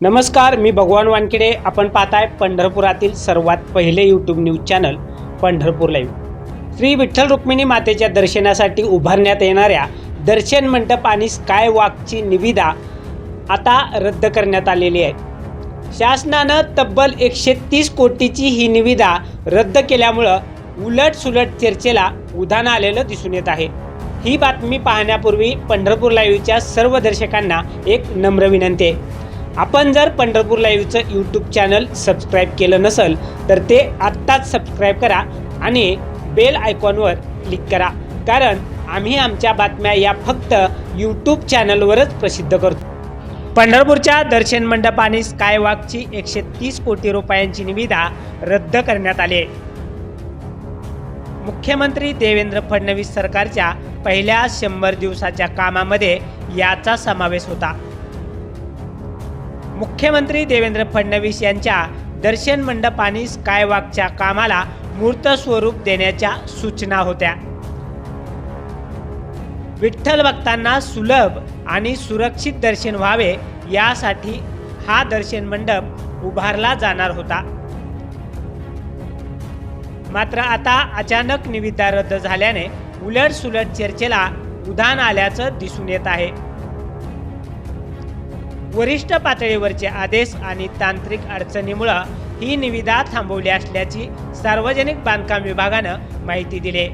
नमस्कार मी भगवान वानखेडे. आपण पाहताय पंढरपुरातील सर्वात पहिले YouTube news channel Pandharpur live Shri Vitthal Rukmini मातेच्या दर्शनासाठी उभारण्यात येणाऱ्या दर्शन मंडप आणि स्काय वॉकची निविदा आता रद्द करण्यात आलेली आहे. शासनानं तब्बल एकशे तीस कोटीची ही निविदा रद्द केल्यामुळं उलट सुलट चर्चेला उधाण आलेलं दिसून येत आहे. ही बातमी पाहण्यापूर्वी पंढरपूर लाईव्हच्या सर्व दर्शकांना एक नम्र विनंती आहे. आपण जर पंढरपूर लाईव्हचं यूट्यूब चॅनल सबस्क्राईब केलं नसेल तर ते आत्ताच सबस्क्राईब करा आणि बेल आयकॉनवर क्लिक करा. कारण आम्ही आमच्या बातम्या या फक्त यूट्यूब चॅनलवरच प्रसिद्ध करतो. पंढरपूरच्या दर्शन मंडप आणि स्कायवॉकची एकशे तीस कोटी रुपयांची निविदा रद्द करण्यात आली मुख्यमंत्री देवेंद्र फडणवीस सरकारच्या पहिल्या शंभर दिवसाच्या कामामध्ये याचा समावेश होता. मुख्यमंत्री देवेंद्र फडणवीस यांच्या दर्शन मंडप आणि स्कायवॉकच्या कामाला मूर्त स्वरूप देण्याच्या सूचना होत्या. विठ्ठल भक्तांना सुलभ आणि सुरक्षित दर्शन व्हावे यासाठी हा दर्शन मंडप उभारला जाणार होता. मात्र आता अचानक निविदा रद्द झाल्याने उलट सुलट चर्चेला उधाण आल्याचं दिसून येत आहे. वरिष्ठ पातळीवरचे आदेश आणि तांत्रिक अडचणीमुळं ही निविदा थांबवली असल्याची सार्वजनिक बांधकाम विभागानं माहिती दिली.